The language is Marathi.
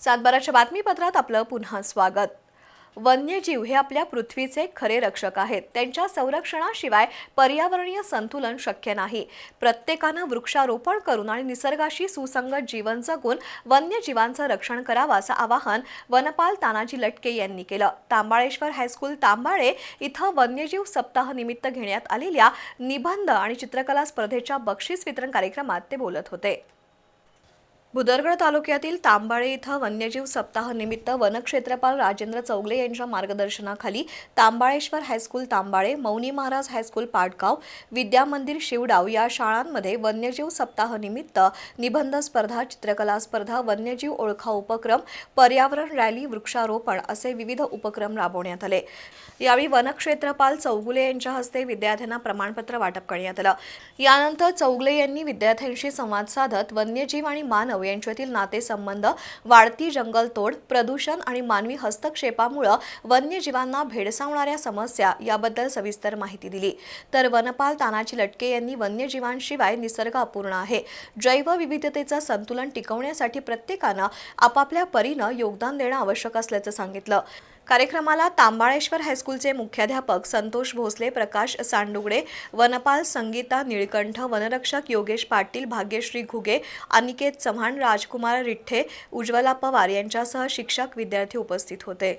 सातबाराच्या बातमीपत्रात आपलं पुन्हा स्वागत. वन्यजीव हे आपल्या पृथ्वीचे खरे रक्षक आहेत. त्यांच्या संरक्षणाशिवाय पर्यावरणीय संतुलन शक्य नाही. प्रत्येकानं वृक्षारोपण करून आणि निसर्गाशी सुसंगत जीवन जगून वन्यजीवांचं रक्षण करावं असं आवाहन वनपाल तानाजी लटके यांनी केलं. तांबाळेश्वर हायस्कूल तांबाळे इथं वन्यजीव सप्ताह निमित्त घेण्यात आलेल्या निबंध आणि चित्रकला स्पर्धेच्या बक्षीस वितरण कार्यक्रमात ते बोलत होते. भुदरगड तालुक्यातील तांबाळे इथं वन्यजीव सप्ताहानिमित्त वनक्षेत्रपाल राजेंद्र चौगले यांच्या मार्गदर्शनाखाली Tambaleshwar high school Tambale Mauni Maharaj high school Patgaon Vidyamandir Shivdav या शाळांमध्ये वन्यजीव सप्ताहानिमित्त निबंध स्पर्धा चित्रकला स्पर्धा वन्यजीव ओळखा उपक्रम पर्यावरण रॅली वृक्षारोपण असे विविध उपक्रम राबवण्यात आले. यावेळी वनक्षेत्रपाल चौगुले यांच्या हस्ते विद्यार्थ्यांना प्रमाणपत्र वाटप करण्यात आलं. यानंतर चौगले यांनी विद्यार्थ्यांशी संवाद साधत वन्यजीव आणि मानव यांच्यातील नातेसंबंध वाढती जंगलतोड प्रदूषण आणि मानवी हस्तक्षेपामुळं वन्यजीवांना भेडसावणाऱ्या समस्या याबद्दल सविस्तर माहिती दिली. तर वनपाल तानाजी लटके यांनी वन्यजीवांशिवाय निसर्ग अपूर्ण आहे. जैवविविधतेचं संतुलन टिकवण्यासाठी प्रत्येकानं आपापल्या परीनं योगदान देणं आवश्यक असल्याचं सांगितलं. कार्यक्रमाला तांबाळेश्वर हायस्कूलचे मुख्याध्यापक संतोष भोसले प्रकाश सांडुगडे वनपाल संगीता निळकंठ वनरक्षक योगेश पाटील भाग्यश्री घुगे अनिकेत चव्हाण राजकुमार रिठ्ठे उज्ज्वला पवार यांच्यासह शिक्षक विद्यार्थी उपस्थित होते.